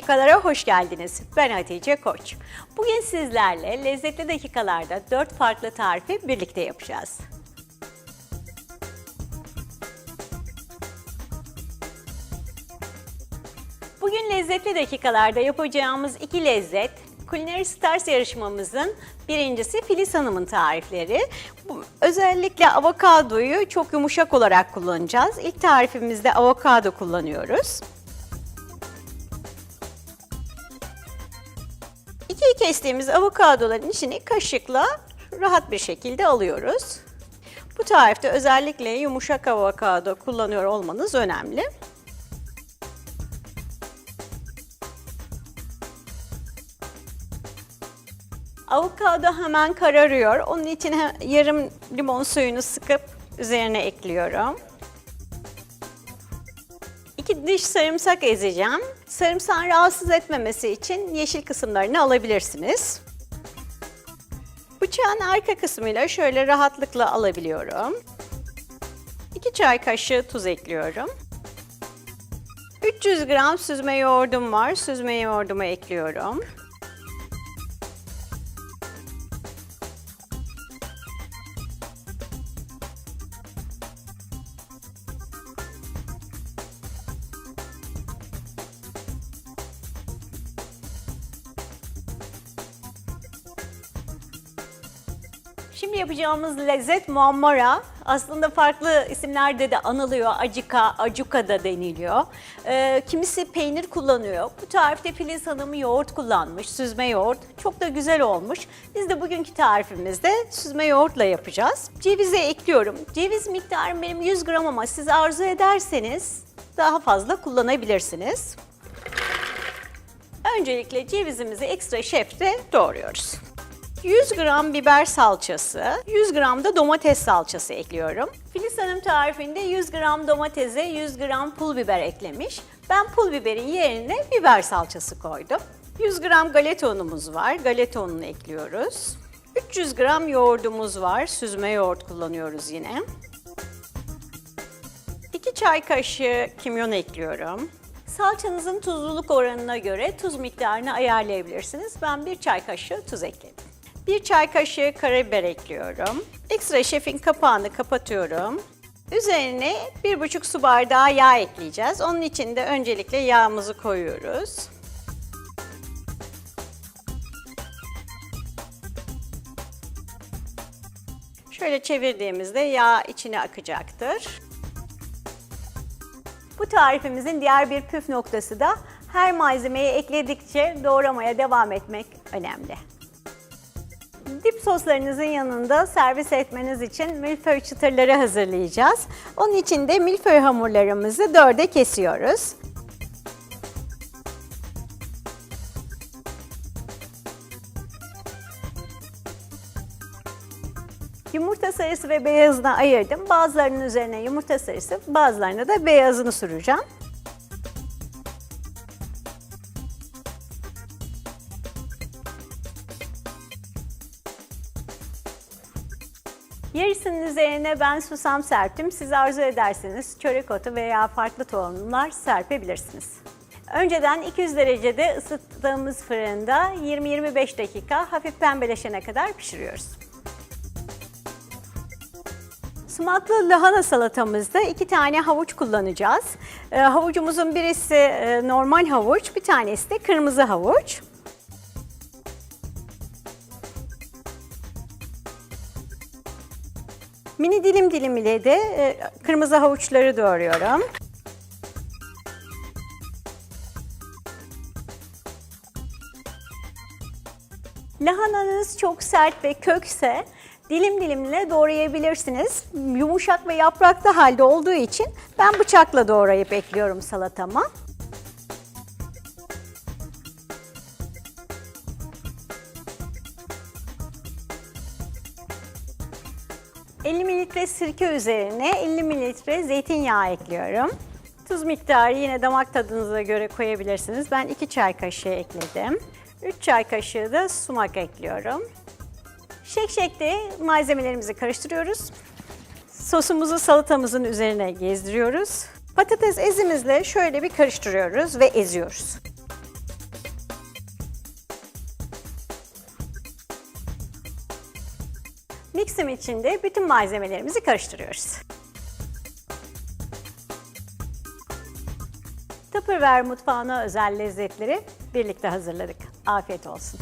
Dakikalara hoş geldiniz. Ben Hatice Koç. Bugün sizlerle lezzetli dakikalarda 4 farklı tarifi birlikte yapacağız. Bugün lezzetli dakikalarda yapacağımız iki lezzet Culinary Stars yarışmamızın birincisi Filiz Hanım'ın tarifleri. Özellikle avokadoyu çok yumuşak olarak kullanacağız. İlk tarifimizde avokado kullanıyoruz. Kestiğimiz avokadoların içini kaşıkla rahat bir şekilde alıyoruz. Bu tarifte özellikle yumuşak avokado kullanıyor olmanız önemli. Avokado hemen kararıyor. Onun için yarım limon suyunu sıkıp üzerine ekliyorum. İki diş sarımsak ezeceğim. Sarımsağın rahatsız etmemesi için yeşil kısımlarını alabilirsiniz. Bıçağın arka kısmıyla şöyle rahatlıkla alabiliyorum. 2 çay kaşığı tuz ekliyorum. 300 gram süzme yoğurdum var. Süzme yoğurdumu ekliyorum. Şimdi yapacağımız lezzet muammara. Aslında farklı isimlerde de anılıyor. Acika, acuka da deniliyor. Ee, kimisi peynir kullanıyor. Bu tarifte Filiz Hanım yoğurt kullanmış, süzme yoğurt. Çok da güzel olmuş. Biz de bugünkü tarifimizde süzme yoğurtla yapacağız. Cevizi ekliyorum. Ceviz miktarım benim 100 gram ama siz arzu ederseniz daha fazla kullanabilirsiniz. Öncelikle cevizimizi ekstra şefte doğruyoruz. 100 gram biber salçası, 100 gram da domates salçası ekliyorum. Filiz Hanım tarifinde 100 gram domatese 100 gram pul biber eklemiş. Ben pul biberin yerine biber salçası koydum. 100 gram galeta unumuz var. Galeta ununu ekliyoruz. 300 gram yoğurdumuz var. Süzme yoğurt kullanıyoruz yine. 2 çay kaşığı kimyon ekliyorum. Salçanızın tuzluluk oranına göre tuz miktarını ayarlayabilirsiniz. Ben 1 çay kaşığı tuz ekledim. 1 çay kaşığı karabiber ekliyorum. Ekstra şefin kapağını kapatıyorum. Üzerine 1,5 su bardağı yağ ekleyeceğiz. Onun için de öncelikle yağımızı koyuyoruz. Şöyle çevirdiğimizde yağ içine akacaktır. Bu tarifimizin diğer bir püf noktası da her malzemeyi ekledikçe doğramaya devam etmek önemli. Dip soslarınızın yanında servis etmeniz için milföy çıtırları hazırlayacağız. Onun için de milföy hamurlarımızı dörde kesiyoruz. Yumurta sarısı ve beyazını ayırdım. Bazılarının üzerine yumurta sarısı, bazılarına da beyazını süreceğim. Yarısının üzerine ben susam serptim. Siz arzu ederseniz çörek otu veya farklı tohumlar serpebilirsiniz. Önceden 200 derecede ısıttığımız fırında 20-25 dakika hafif pembeleşene kadar pişiriyoruz. Sumaklı lahana salatamızda iki tane havuç kullanacağız. Ee, havucumuzun birisi e, normal havuç, bir tanesi de kırmızı havuç. Mini dilim dilim ile de e, kırmızı havuçları doğruyorum. Lahananız çok sert ve kökse dilim dilimle doğrayabilirsiniz. Yumuşak ve yapraklı halde olduğu için ben bıçakla doğrayıp ekliyorum salatama. ...50 mililitre sirke üzerine 50 mililitre zeytinyağı ekliyorum. Tuz miktarı yine damak tadınıza göre koyabilirsiniz. Ben 2 çay kaşığı ekledim. 3 çay kaşığı da sumak ekliyorum. Şek şekte malzemelerimizi karıştırıyoruz. Sosumuzu salatamızın üzerine gezdiriyoruz. Patates ezimizle şöyle bir karıştırıyoruz ve eziyoruz. Mixim için de bütün malzemelerimizi karıştırıyoruz. Tupperware mutfağına özel lezzetleri birlikte hazırladık. Afiyet olsun.